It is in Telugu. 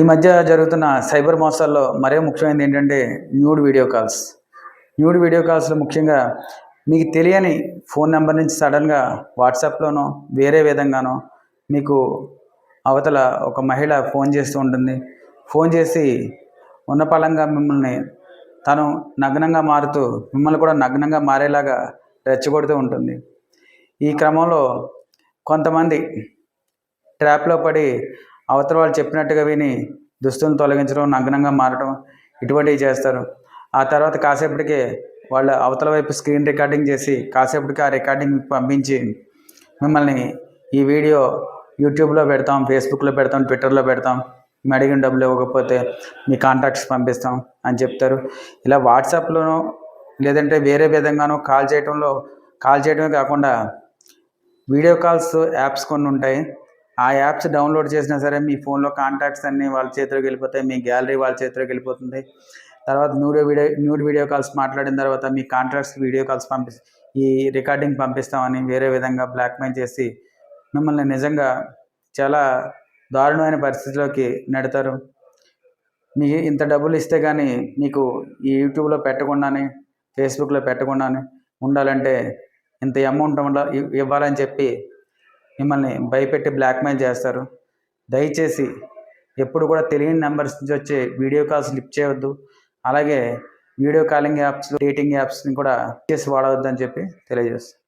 ఈ మధ్య జరుగుతున్న సైబర్ మోసాల్లో మరే ముఖ్యమైనది ఏంటంటే nude video calls. Nude video కాల్స్లో ముఖ్యంగా మీకు తెలియని ఫోన్ నెంబర్ నుంచి సడన్గా వాట్సాప్లోనో వేరే విధంగానో మీకు అవతల ఒక మహిళ ఫోన్ చేస్తూ ఉంటుంది. ఫోన్ చేసి ఉన్న పలంగా మిమ్మల్ని తను నగ్నంగా మారుతూ మిమ్మల్ని కూడా నగ్నంగా మారేలాగా రెచ్చగొడుతూ ఉంటుంది. ఈ క్రమంలో కొంతమంది ట్రాప్లో పడి అవతల వాళ్ళు చెప్పినట్టుగా విని దుస్తులను తొలగించడం నగ్నంగా మారడం ఇటువంటివి చేస్తారు. ఆ తర్వాత కాసేపటికే వాళ్ళ అవతల వైపు స్క్రీన్ రికార్డింగ్ చేసి కాసేపటికి ఆ రికార్డింగ్ పంపించి మిమ్మల్ని ఈ వీడియో యూట్యూబ్లో పెడతాం ఫేస్బుక్లో పెడతాం ట్విట్టర్లో పెడతాం మీ అడిగిన డబ్బులు ఇవ్వకపోతే మీ కాంటాక్ట్స్ పంపిస్తాం అని చెప్తారు. ఇలా వాట్సాప్లోనో లేదంటే వేరే విధంగానో కాల్ చేయడంలో కాల్ చేయడమే కాకుండా వీడియో కాల్స్ యాప్స్ కొన్ని ఉంటాయి. ఆ యాప్స్ డౌన్లోడ్ చేసినా సరే మీ ఫోన్లో కాంటాక్ట్స్ అన్నీ వాళ్ళ చేతిలోకి వెళ్ళిపోతాయి మీ గ్యాలరీ వాళ్ళ చేతిలోకి వెళ్ళిపోతుంది. తర్వాత nude video nude video calls మాట్లాడిన తర్వాత మీ కాంట్రాక్ట్స్ వీడియో కాల్స్ పంపి ఈ రికార్డింగ్ పంపిస్తామని వేరే విధంగా బ్లాక్మెయిల్ చేసి మిమ్మల్ని నిజంగా చాలా దారుణమైన పరిస్థితిలోకి నెడతారు. మీ ఇంత డబ్బులు ఇస్తే కానీ మీకు ఈ యూట్యూబ్లో పెట్టకుండానే ఫేస్బుక్లో పెట్టకుండానే ఉండాలంటే ఇంత అమౌంట్ ఉండాలి ఇవ్వాలని చెప్పి మిమ్మల్ని భయపెట్టి బ్లాక్మెయిల్ చేస్తారు. దయచేసి ఎప్పుడు కూడా తెలియని నెంబర్స్ నుంచి వచ్చే వీడియో కాల్స్ లిఫ్ట్ చేయవద్దు. అలాగే వీడియో కాలింగ్ యాప్స్ డేటింగ్ యాప్స్ని కూడా చేసి వాడవద్దు అని చెప్పి తెలియజేస్తాను